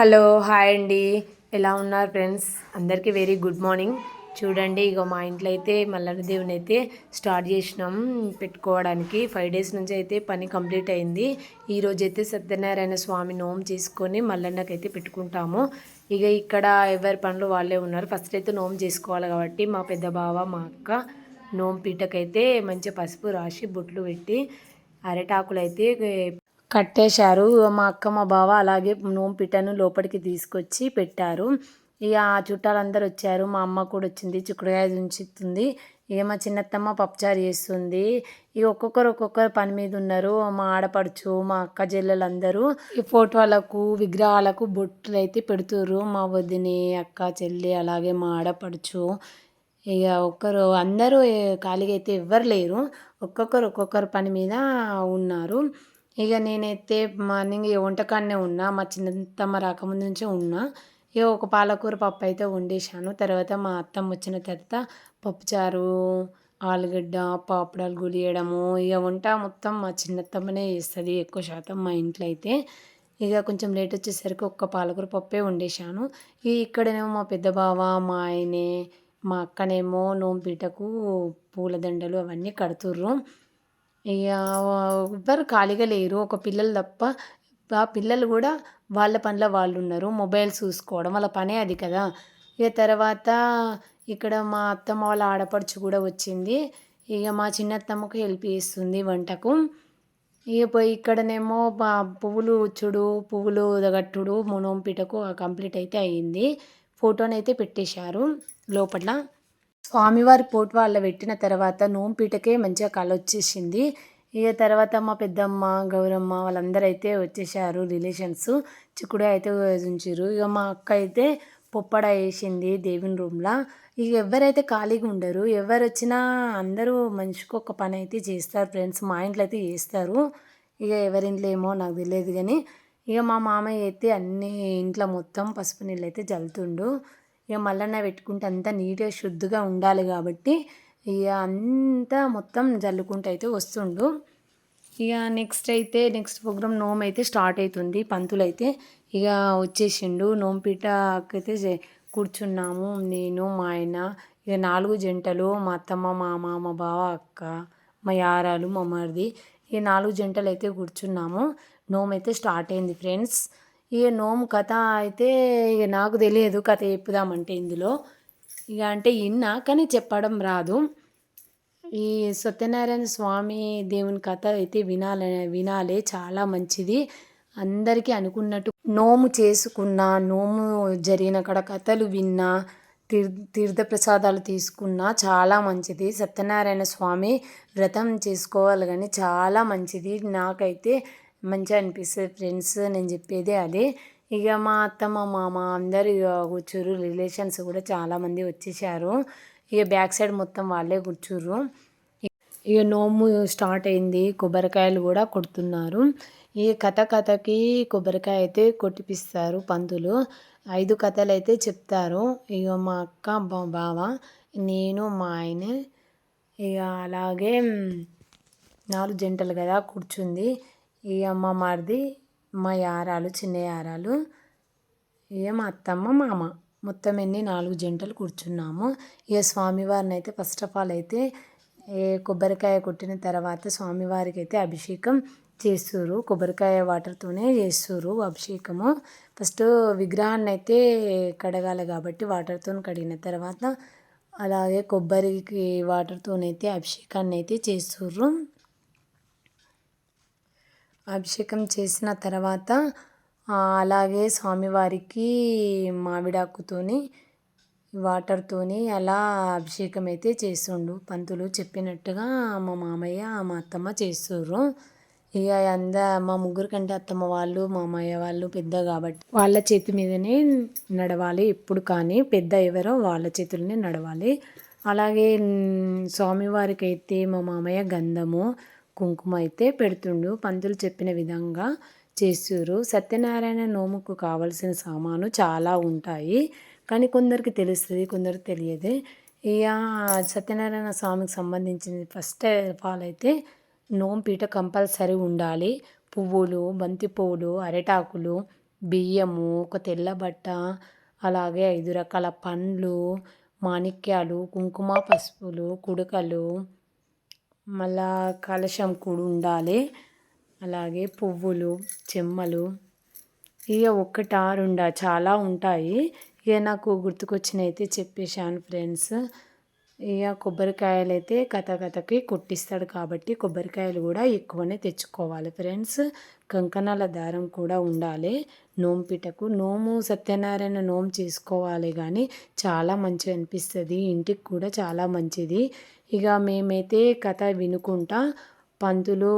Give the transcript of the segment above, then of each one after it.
Hello hi అండి. ఎలా ఉన్నారు ఫ్రెండ్స్? అందరికీ వెరీ గుడ్ మార్నింగ్. చూడండి ఇగో మా ఇంట్లో అయితే మల్లన్న దేవుని అయితే స్టార్ట్ చేసినాం పెట్టుకోవడానికి. ఫైవ్ డేస్ నుంచి అయితే పని కంప్లీట్ అయింది. ఈరోజు అయితే సత్యనారాయణ స్వామి నోము చేసుకొని మల్లన్నకైతే పెట్టుకుంటాము. ఇక ఇక్కడ ఎవరి పనులు వాళ్ళే ఉన్నారు. ఫస్ట్ అయితే నోము చేసుకోవాలి కాబట్టి మా పెద్ద బావ మా అక్క నోము పీటకైతే మంచిగా పసుపు రాసి బొట్లు పెట్టి అరటాకులు అయితే కట్టేశారు. మా అక్క మా బావ అలాగే నోము పిట్టను లోపలికి తీసుకొచ్చి పెట్టారు. ఇక ఆ చుట్టాలందరూ వచ్చారు. మా అమ్మ కూడా వచ్చింది. చిక్కుడుకాయ ఉంచుతుంది ఇక మా చిన్నత్తమ్మ పప్పుచారు చేస్తుంది. ఇక ఒక్కొక్కరు ఒక్కొక్కరు పని మీద ఉన్నారు. మా ఆడపడుచు మా అక్క చెల్లెలందరూ ఈ ఫోటోలకు విగ్రహాలకు బొట్లు అయితే పెడుతుర్రు. మా వదిని అక్క చెల్లి అలాగే మా ఆడపడుచు. ఇక ఒక్కరు అందరూ ఖాళీగా అయితే ఎవ్వరు లేరు. ఒక్కొక్కరు ఒక్కొక్కరు పని మీద ఉన్నారు. ఇక నేనైతే మార్నింగ్ వంటకాన్నే ఉన్నా మా చిన్నత్తమ్మ రాకముందు నుంచే ఉన్నా ఇక ఒక పాలకూర పప్పు అయితే వండేసాను తర్వాత మా అత్తమ్మ వచ్చిన తర్వాత పప్పుచారు ఆలుగడ్డ పాపడాలు గులియడము ఇక వంట మొత్తం మా చిన్నత్తమ్మనే చేస్తుంది ఎక్కువ శాతం మా ఇంట్లో అయితే ఇక కొంచెం లేట్ వచ్చేసరికి ఒక్క పాలకూర పప్పే వండేసాను ఇక్కడనేమో మా పెద్ద బావ మా ఆయనే మా అక్కనేమో నోంపీటకు పూలదండలు అవన్నీ కడుతుర్రు. ఇక ఎవ్వరు ఖాళీగా లేరు. ఒక పిల్లలు తప్ప ఆ పిల్లలు కూడా వాళ్ళ పనిలో వాళ్ళు ఉన్నారు. మొబైల్ చూసుకోవడం వాళ్ళ పనే అది కదా. ఇక తర్వాత ఇక్కడ మా అత్తమ్మ వాళ్ళ ఆడపడుచు కూడా వచ్చింది. ఇక మా చిన్నత్తమ్మకు హెల్ప్ చేస్తుంది వంటకు. ఇక పోయి ఇక్కడనేమో పువ్వులు ఉచ్చుడు పువ్వులు కట్టుడు మునోంపిటకు కంప్లీట్ అయితే అయ్యింది ఫోటోనైతే పెట్టేశారు లోపల. స్వామివారి పోటు వాళ్ళ పెట్టిన తర్వాత నోంపీటకే మంచిగా కళ వచ్చేసింది ఇక తర్వాత మా పెద్దమ్మ గౌరమ్మ వాళ్ళందరూ అయితే వచ్చేసారు రిలేషన్స్. చిక్కుడు అయితే ఉంచారు. ఇక మా అక్క అయితే పొప్పడ వేసింది దేవుని రూమ్లో. ఇక ఎవరైతే ఖాళీగా ఉండరు ఎవరు వచ్చినా అందరూ మనిషికి ఒక పని అయితే చేస్తారు ఫ్రెండ్స్. మా ఇంట్లో అయితే చేస్తారు. ఇక ఎవరింట్లో ఏమో నాకు తెలియదు కానీ ఇక మా మామయ్య అయితే అన్ని ఇంట్లో మొత్తం పసుపు నీళ్ళు అయితే జల్తుండు ఇక మల్లన్న పెట్టుకుంటే అంతా నీట్గా శుద్ధిగా ఉండాలి కాబట్టి ఇక అంతా మొత్తం జల్లుకుంటూ అయితే వస్తుండు. ఇక నెక్స్ట్ అయితే నెక్స్ట్ ప్రోగ్రామ్ నోమ్ అయితే స్టార్ట్ అవుతుంది పంతులు అయితే. ఇక వచ్చేసిండు నోంపీటకైతే కూర్చున్నాము నేను మా ఆయన. ఇక నాలుగు జంటలు మా అత్తమ్మ మామ మా బావ అక్క మా యారాలు మా మరిది. ఇక నాలుగు జంటలు అయితే కూర్చున్నాము. నోమ్ అయితే స్టార్ట్ అయింది ఫ్రెండ్స్. ఇక నోము కథ అయితే ఇక నాకు తెలియదు. కథ చెప్పుదామంటే ఇందులో. ఇక అంటే విన్నా కానీ చెప్పడం రాదు. ఈ సత్యనారాయణ స్వామి దేవుని కథ అయితే వినాల వినాలే. చాలా మంచిది. అందరికీ అనుకున్నట్టు నోము చేసుకున్న నోము జరిగిన కడ కథలు విన్నా తీర్ తీర్థప్రసాదాలు తీసుకున్నా చాలా మంచిది. సత్యనారాయణ స్వామి వ్రతం చేసుకోవాలి కానీ చాలా మంచిది. నాకైతే మంచిగా అనిపిస్తుంది. ఫ్రెండ్స్ నేను చెప్పేది అదే. ఇక మా అత్తమ్మ మామ అందరు కూర్చురు రిలేషన్స్ కూడా చాలామంది వచ్చేసారు. ఇక బ్యాక్ సైడ్ మొత్తం వాళ్ళే కూర్చుర్రు. ఇక నోము స్టార్ట్ అయింది. కొబ్బరికాయలు కూడా కొడుతున్నారు. ఈ కథ కథకి కొబ్బరికాయ అయితే కొట్టిపిస్తారు పంతులు. ఐదు కథలు అయితే చెప్తారు. ఇక మా అక్క బావ నేను మా ఆయన. ఇక అలాగే నాలుగు జంటలు కదా కూర్చుంది. ఈ అమ్మ మరిది మా యారాలు చిన్న యారాలు. ఇక మా అత్తమ్మ మామ. మొత్తం ఎన్ని? నాలుగు జంటలు కూర్చున్నాము. ఇక స్వామివారిని అయితే ఫస్ట్ ఆఫ్ ఆల్ అయితే ఏ కొబ్బరికాయ కొట్టిన తర్వాత స్వామివారికి అయితే అభిషేకం చేస్తారు కొబ్బరికాయ వాటర్తోనే చేస్తారు అభిషేకము. ఫస్ట్ విగ్రహాన్ని అయితే కడగాలి కాబట్టి వాటర్తో కడిగిన తర్వాత అలాగే కొబ్బరికి వాటర్తోనైతే అభిషేకాన్ని అయితే చేస్తారు అభిషేకం చేసిన తర్వాత అలాగే స్వామివారికి మామిడాకుతోని వాటర్తోని అలా అభిషేకం అయితే చేస్తుండు. పంతులు చెప్పినట్టుగా మా మామయ్య మా అత్తమ్మ చేస్తుర్రు. ఇక అంద మా ముగ్గురు కంటే అత్తమ్మ వాళ్ళు మామయ్య వాళ్ళు పెద్ద కాబట్టి వాళ్ళ చేతి మీదనే నడవాలి ఎప్పుడు కానీ. పెద్ద ఎవరో వాళ్ళ చేతులనే నడవాలి. అలాగే స్వామివారికి అయితే మా మామయ్య గంధము కుంకుమ అయితే పెడుతుండు. పంతులు చెప్పిన విధంగా చేస్తురు సత్యనారాయణ నోముకు కావలసిన సామాను చాలా ఉంటాయి. కానీ కొందరికి తెలుస్తుంది కొందరికి తెలియదు. ఇక సత్యనారాయణ స్వామికి సంబంధించిన ఫస్ట్ ఆఫ్ ఆల్ అయితే నోంపీట కంపల్సరీ ఉండాలి. పువ్వులు బంతి పువ్వులు అరిటాకులు బియ్యము ఒక తెల్ల బట్ట అలాగే ఐదు రకాల పండ్లు మాణిక్యాలు కుంకుమ పసుపులు కుడుకలు మళ్ళా కలశం కూడా ఉండాలి. అలాగే పువ్వులు చెమ్మలు ఇక ఒక్కటా రెండా చాలా ఉంటాయి. ఇక నాకు గుర్తుకొచ్చినైతే చెప్పేశాను ఫ్రెండ్స్. ఇక కొబ్బరికాయలు అయితే కథ కథకి కొట్టిస్తాడు కాబట్టి కొబ్బరికాయలు కూడా ఎక్కువనే తెచ్చుకోవాలి. ఫ్రెండ్స్ కంకణాల దారం కూడా ఉండాలి. నోంపిటకు పిటకు నోము సత్యనారాయణ నోము చేసుకోవాలి కానీ చాలా మంచిగా అనిపిస్తుంది. ఇంటికి కూడా చాలా మంచిది. ఇక మేమైతే కథ వినుకుంటా పంతులు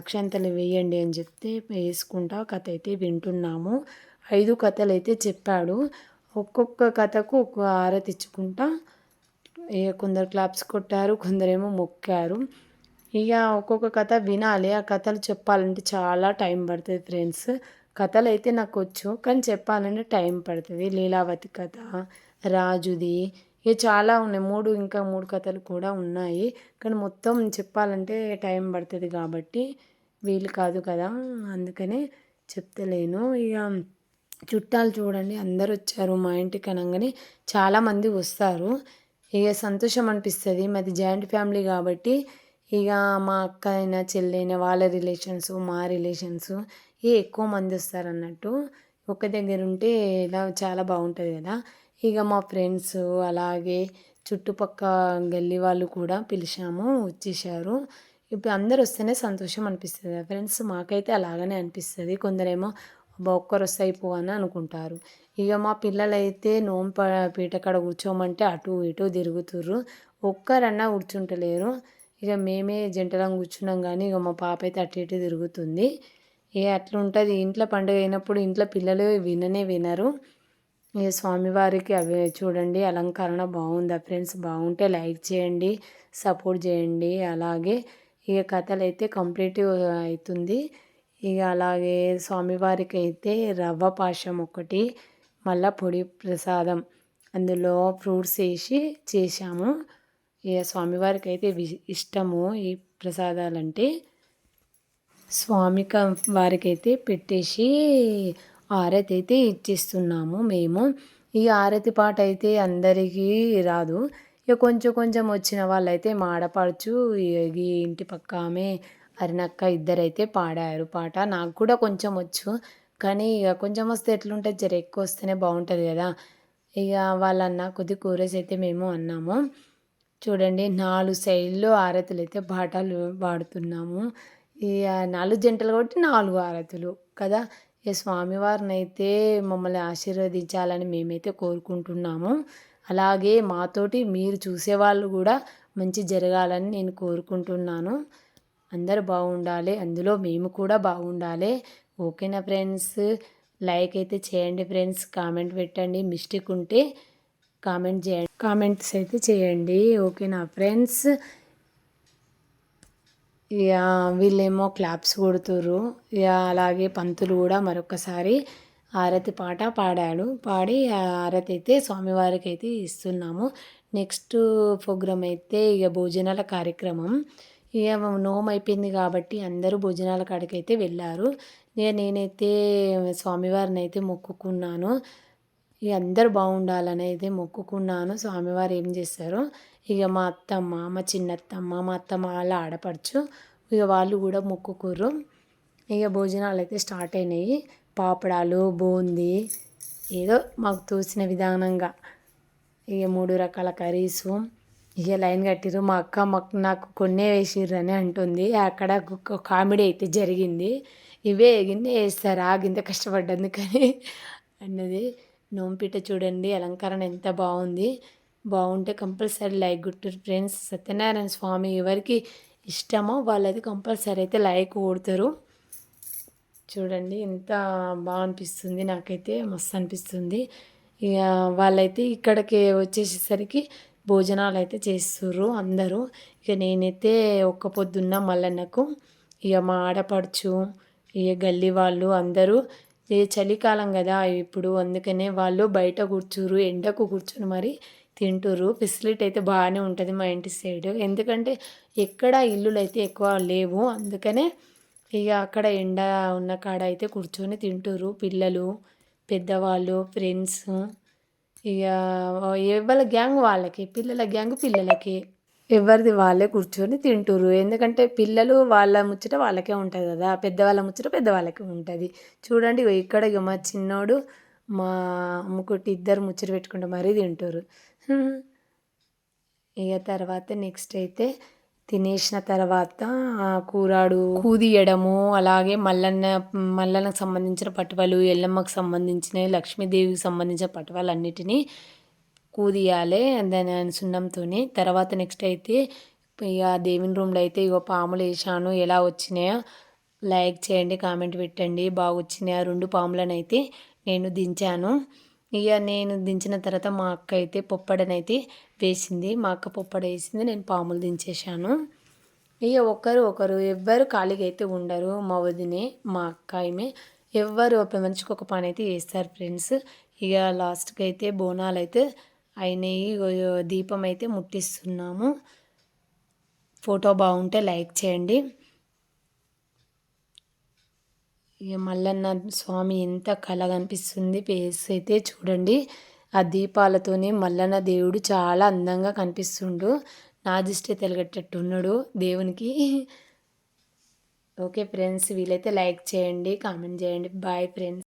అక్షంతలు వేయండి అని చెప్తే వేసుకుంటా కథ అయితే వింటున్నాము. ఐదు కథలు అయితే చెప్పాడు. ఒక్కొక్క కథకు ఒక్కొక్క ఆర తెచ్చుకుంటా కొందరు క్లాప్స్ కొట్టారు కొందరేమో మొక్కారు. ఇక ఒక్కొక్క కథ వినాలి. ఆ కథలు చెప్పాలంటే చాలా టైం పడుతుంది ఫ్రెండ్స్. కథలు అయితే నాకు వచ్చు కానీ చెప్పాలంటే టైం పడుతుంది. లీలావతి కథ రాజుది ఇక చాలా ఉన్నాయి. మూడు ఇంకా మూడు కథలు కూడా ఉన్నాయి. కానీ మొత్తం చెప్పాలంటే టైం పడుతుంది కాబట్టి వీలు కాదు కదా. అందుకనే చెప్తలేను. ఇక చుట్టాలు చూడండి అందరు వచ్చారు మా ఇంటికి అనగానే. చాలామంది వస్తారు. ఇక సంతోషం అనిపిస్తుంది. మాది జాయింట్ ఫ్యామిలీ కాబట్టి ఇక మా అక్క అయినా చెల్లైనా వాళ్ళ రిలేషన్స్ మా రిలేషన్స్ ఏ ఎక్కువ మంది వస్తారు అన్నట్టు ఒక దగ్గర ఉంటే ఇలా చాలా బాగుంటుంది కదా. ఇక మా ఫ్రెండ్స్ అలాగే చుట్టుపక్క గల్లీ వాళ్ళు కూడా పిలిచాము వచ్చేసారు ఇప్పుడు అందరు వస్తేనే సంతోషం అనిపిస్తుంది. ఫ్రెండ్స్ మాకైతే అలాగనే అనిపిస్తుంది. కొందరేమో ఒక్కరు అయిపోవని అనుకుంటారు. ఇక మా పిల్లలైతే నోం పీట కాడ కూర్చోమంటే అటు ఇటు తిరుగుతుర్రు. ఒక్కరన్నా కూర్చుంటలేరు. ఇక మేమే జంటలం కూర్చున్నాం కానీ ఇక మా పాప అయితే అటు ఇటు తిరుగుతుంది. ఏ అట్లా ఉంటుంది ఇంట్లో పండుగ అయినప్పుడు ఇంట్లో పిల్లలు విననే వినరు. ఇక స్వామివారికి అవి చూడండి అలంకరణ బాగుందా ఫ్రెండ్స్? బాగుంటే లైక్ చేయండి సపోర్ట్ చేయండి. అలాగే ఇక కథలు అయితే కంప్లీట్ అవుతుంది ఇక అలాగే స్వామివారికి అయితే రవ్వ పాశం ఒకటి మళ్ళా పొడి ప్రసాదం అందులో ఫ్రూట్స్ వేసి చేశాము. ఇక స్వామివారికి అయితే ఇష్టము ఈ ప్రసాదాలంటే. స్వామిక వారికి అయితే పెట్టేసి ఆరతి అయితే ఇచ్చిస్తున్నాము మేము. ఈ ఆరతి పాట అయితే అందరికీ రాదు. ఇక కొంచెం కొంచెం వచ్చిన వాళ్ళైతే మాడపడుచు ఈ ఇంటి పక్క ఆమె అరినక్క ఇద్దరైతే పాడారు. పాట నాకు కూడా కొంచెం వచ్చు. కానీ ఇక కొంచెం వస్తే ఎట్లుంటుంది జర ఎక్కువ వస్తేనే బాగుంటుంది కదా. ఇక వాళ్ళన్న కొద్ది కూరేసి అయితే మేము అన్నాము. చూడండి నాలుగు శైలిలో ఆరతులు అయితే పాటలు పాడుతున్నాము. ఇక నాలుగు జంటలు కాబట్టి నాలుగు ఆరతులు కదా. ఈ స్వామివారిని అయితే మమ్మల్ని ఆశీర్వదించాలని మేమైతే కోరుకుంటున్నాము. అలాగే మాతోటి మీరు చూసేవాళ్ళు కూడా మంచి జరగాలని నేను కోరుకుంటున్నాను. అందరు బాగుండాలి అందులో మేము కూడా బాగుండాలి. ఓకేనా ఫ్రెండ్స్? లైక్ అయితే చేయండి ఫ్రెండ్స్ కామెంట్ పెట్టండి. మిస్టేక్ ఉంటే కామెంట్ చేయండి కామెంట్స్ అయితే చేయండి. ఓకేనా ఫ్రెండ్స్? ఇక వీళ్ళేమో క్లాప్స్ కొడుతుర్రు. ఇక అలాగే పంతులు కూడా మరొకసారి ఆరతి పాట పాడాడు. పాడి ఆరతి అయితే స్వామివారికి అయితే ఇస్తున్నాము. నెక్స్ట్ ప్రోగ్రామ్ అయితే ఇక భోజనాల కార్యక్రమం. ఇక నోమ్ అయిపోయింది కాబట్టి అందరూ భోజనాల కాడికైతే వెళ్ళారు. ఇక నేనైతే స్వామివారిని అయితే మొక్కుకున్నాను. ఇక అందరు బాగుండాలని అయితే మొక్కుకున్నాను. స్వామివారు ఏం చేస్తారు? ఇక మా అత్తమ్మ మా చిన్నత్తమ్మ మా అత్తమ్మ వాళ్ళ ఆడపడుచు ఇక వాళ్ళు కూడా మొక్కుకుర్రు. ఇక భోజనాలు అయితే స్టార్ట్ అయినాయి. పాపడాలు బూందీ ఏదో మాకు తోసిన విధానంగా. ఇక మూడు రకాల కర్రీసు. ఇక లైన్ కట్టిర్రు. మా అక్క మాకు నాకు కొన్నే వేసిర్రు అని అంటుంది. అక్కడ కామెడీ అయితే జరిగింది. ఇవే గిన్నె ఆగింత కష్టపడ్డాను కానీ అన్నది. నోంపిట చూడండి. అలంకరణ ఎంత బాగుంది. బాగుంటే కంపల్సరీ లైక్ గుర్తురు ఫ్రెండ్స్. సత్యనారాయణ స్వామి ఎవరికి ఇష్టమో వాళ్ళది కంపల్సరీ అయితే లైక్ కొడతారు. చూడండి. ఎంత బాగా అనిపిస్తుంది నాకైతే. మస్తు అనిపిస్తుంది. ఇక వాళ్ళైతే ఇక్కడికి వచ్చేసేసరికి భోజనాలు అయితే చేస్తుర్రు అందరూ. ఇక నేనైతే ఒక్క పొద్దున్న మల్లన్నకు ఇక మా ఆడపడుచు ఇక గల్లీ వాళ్ళు అందరూ చలికాలం కదా ఇప్పుడు అందుకనే వాళ్ళు బయట కూర్చురు ఎండకు కూర్చుని మరి తింటురు ఫెసిలిటీ అయితే బాగానే ఉంటుంది మా ఇంటి సైడ్. ఎందుకంటే ఎక్కడ ఇల్లులు అయితే ఎక్కువ లేవు అందుకనే ఇక అక్కడ ఎండ ఉన్న కాడ అయితే కూర్చొని తింటురు పిల్లలు పెద్దవాళ్ళు ఫ్రెండ్స్ ఇక ఎవరి గ్యాంగ్ వాళ్ళకి పిల్లల గ్యాంగ్ పిల్లలకి ఎవరిది వాళ్ళే కూర్చొని తింటురు ఎందుకంటే పిల్లలు వాళ్ళ ముచ్చట వాళ్ళకే ఉంటుంది కదా. పెద్దవాళ్ళ ముచ్చట పెద్దవాళ్ళకే ఉంటుంది. చూడండి ఇగో ఇక్కడ ఇక మా చిన్నోడు మా అమ్ముకుట్టి ఇద్దరు ముచ్చట పెట్టుకుంటూ మరీ తింటారు ఇక తర్వాత నెక్స్ట్ అయితే తినేసిన తర్వాత కూరాడు కూదియడము అలాగే మల్లన్న మల్లన్నకు సంబంధించిన పటువలు ఎల్లమ్మకు సంబంధించిన లక్ష్మీదేవికి సంబంధించిన పటువలు అన్నిటినీ కూదియాలి దాని సున్నంతో తర్వాత నెక్స్ట్ అయితే ఇక దేవుని రూమ్లో అయితే ఇగో పాములు వేసాను ఎలా వచ్చినాయో లైక్ చేయండి కామెంట్ పెట్టండి. బాగా వచ్చినాయి రెండు పాములను అయితే నేను దించాను. ఇక నేను దించిన తర్వాత మా అక్క అయితే పొప్పడనైతే వేసింది. మా అక్క పొప్పడ వేసింది. నేను పాములు దించేశాను. ఇక ఒకరు ఒకరు ఎవ్వరు ఖాళీగా అయితే ఉండరు. మా వదినే మా అక్క ఆమె ఎవ్వరు ఒక మనిషికి ఒక పని అయితే చేస్తారు ఫ్రెండ్స్. ఇక లాస్ట్కి అయితే బోనాలు అయితే అయినాయి దీపం అయితే ముట్టిస్తున్నాము. ఫోటో బాగుంటే లైక్ చేయండి. ఇక మల్లన్న స్వామి ఎంత కళ కనిపిస్తుంది ఫేస్ అయితే చూడండి. ఆ దీపాలతోనే మల్లన్న దేవుడు చాలా అందంగా కనిపిస్తుండు. నా దృష్టి ఉన్నాడు దేవునికి. ఓకే ఫ్రెండ్స్ వీలైతే లైక్ చేయండి కామెంట్ చేయండి. Bye friends